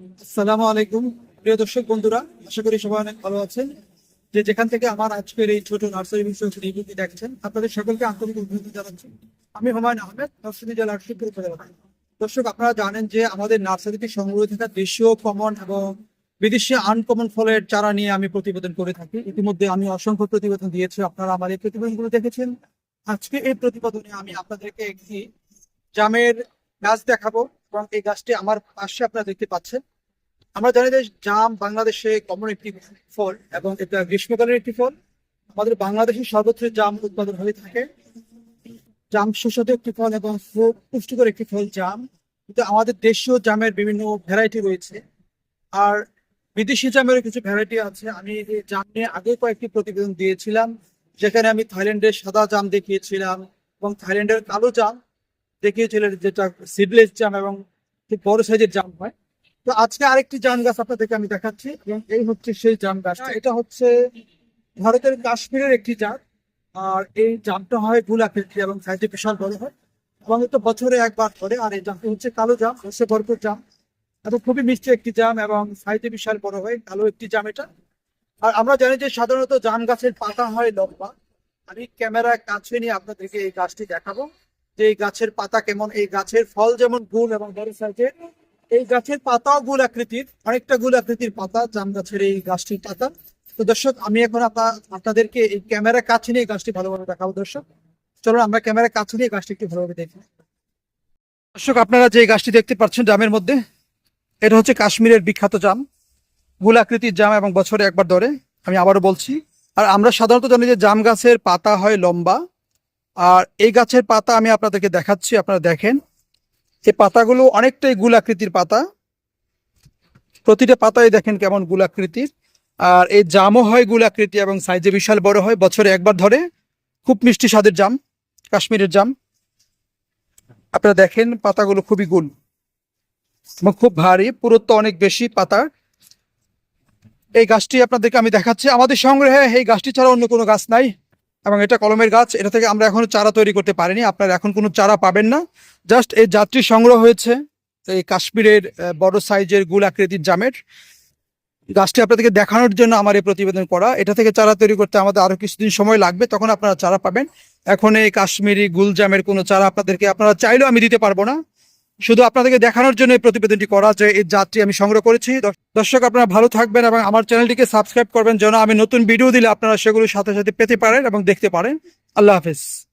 আসসালামু আলাইকুম, প্রিয় দর্শক বন্ধুরা, আশা করি সবাই অনেক ভালো আছেন। যে যেখান থেকে আমার আজকের এই ছোট নার্সারি বিষয়ক রিভিউটি দেখছেন, আপনাদের সকলকে আন্তরিক অভিনন্দন জানাচ্ছি। আমি হুমায়ুন আহমেদ নরসিংদী জেলার শিবপুর দর্শক, আপনারা জানেন যে আমাদের নার্সারিতে সংগ্রহ থাকা দেশীয় কমন এবং বিদেশি আনকমন ফলের চারা নিয়ে আমি প্রতিবেদন করে থাকি। ইতিমধ্যে আমি অসংখ্য প্রতিবেদন দিয়েছি, আপনারা আমার এই প্রতিবেদনগুলো দেখেছেন। আজকে এই প্রতিবেদনে আমি আপনাদেরকে একটি জামের গাছ দেখাবো এবং এই গাছটি আমার পাশে আপনারা দেখতে পাচ্ছেন। আমরা জানি যে জাম বাংলাদেশে কমন একটি ফল এবং এটা গ্রীষ্মকালের একটি ফল। আমাদের বাংলাদেশে সর্বত্র জাম উৎপাদন হয়ে থাকে। জাম সুস্বাদু একটি ফল এবং পুষ্টিকর একটি ফল জাম। কিন্তু আমাদের দেশীয় জামের বিভিন্ন ভ্যারাইটি রয়েছে। আর বিদেশি জামেরও কিছু ভ্যারাইটি আছে। আমি জাম নিয়ে আগে কয়েকটি প্রতিবেদন দিয়েছিলাম, যেখানে আমি থাইল্যান্ডের সাদা জাম দেখিয়েছিলাম এবং থাইল্যান্ডের কালো জাম দেখিয়েছিলেন, যেটা সিডলেস জাম এবং বড় সাইজের জাম হয়। তো আজকে আরেকটি জাম গাছ আপনাদেরকে আমি দেখাচ্ছি এবং এই হচ্ছে সেই জাম গাছটা। এটা হচ্ছে ভারতের কাশ্মীরের একটি জাত আর এই জামটা হয় গুল আকৃতি এবং সাইজে বিশাল বড় হয় এবং এটা বছরে একবার ধরে আর এই জামটা হচ্ছে কালো জাম হচ্ছে ভরপুর জাম এবং খুবই মিষ্টি একটি জাম এবং সাইজে বিশাল বড় হয় কালো একটি জাম এটা। আর আমরা জানি যে সাধারণত জাম গাছের পাতা হয় লম্বা আমি ক্যামেরা কাছে নিয়ে আপনাদেরকে এই গাছটি দেখাবো যে এই গাছের পাতা কেমন এই গাছের ফল যেমন গুল এবং বড় সাইজের এই গাছের পাতাও গোল আকৃতির অনেকটা গোল আকৃতির পাতা জাম গাছের এই গাছটির পাতা। তো দর্শক, আমি এখন আপনা- আপনাদেরকে এই ক্যামেরা কাছে নিয়ে গাছটি ভালোভাবে দেখাবো দর্শক। চলুন, আমরা ক্যামেরা কাছে নিয়ে গাছটি একটু ভালোভাবে দেখি। দর্শক, আপনারা যে গাছটি দেখতে পাচ্ছেন জামের মধ্যে, এটা হচ্ছে কাশ্মীরের বিখ্যাত জাম। গোল আকৃতির জাম এবং বছরে একবার ধরে, আমি আবারও বলছি। আর আমরা সাধারণত জানি যে জাম গাছের পাতা হয় লম্বা। আর এই গাছের পাতা আমি আপনাদেরকে দেখাচ্ছি, আপনারা দেখেন। এই পাতাগুলো অনেকটাই গোল আকৃতির পাতা। প্রতিটা পাতায় দেখেন কেমন গোল আকৃতির। আর এই জামও হয় গোল আকৃতি এবং সাইজে বিশাল বড় হয়, বছরে একবার ধরে। খুব মিষ্টি স্বাদের জাম, কাশ্মীরের জাম। আপনারা দেখেন পাতাগুলো খুবই গোল এবং খুব ভারী, পুরুত্ব অনেক বেশি পাতার এই গাছটি আপনাদেরকে আমি দেখাচ্ছি। আমাদের সংগ্রহে এই গাছটি ছাড়া অন্য কোনো গাছ নাই। এবং এটা কলমের গাছ, এটা থেকে আমরা এখনও চারা তৈরি করতে পারিনি, আপনারা এখন কোনো চারা পাবেন না। জাস্ট এই যাত্রী সংগ্রহ হয়েছে এই কাশ্মীরের বড় সাইজের গুল আকৃতির জামের। গাছটি আপনাদেরকে দেখানোর জন্য আমার এই প্রতিবেদন করা। এটা থেকে চারা তৈরি করতে আমাদের আরও কিছুদিন সময় লাগবে, তখন আপনারা চারা পাবেন। এখন এই কাশ্মীরি গুল জামের কোনো চারা আপনাদেরকে, আপনারা চাইলেও আমি দিতে পারব না। শুধু আপনাদেরকে দেখানোর জন্য এই প্রতিবেদনটি করা যে এই যাত্রী আমি সংগ্রহ করেছি। দর্শ- দর্শক আপনারা ভালো থাকবেন এবং আমার চ্যানেলটিকে সাবস্ক্রাইব করবেন যেন আমি নতুন ভিডিও দিলে আপনারা সেগুলো সাথে সাথে পেতে পারেন এবং দেখতে পারেন। আল্লাহ হাফেজ।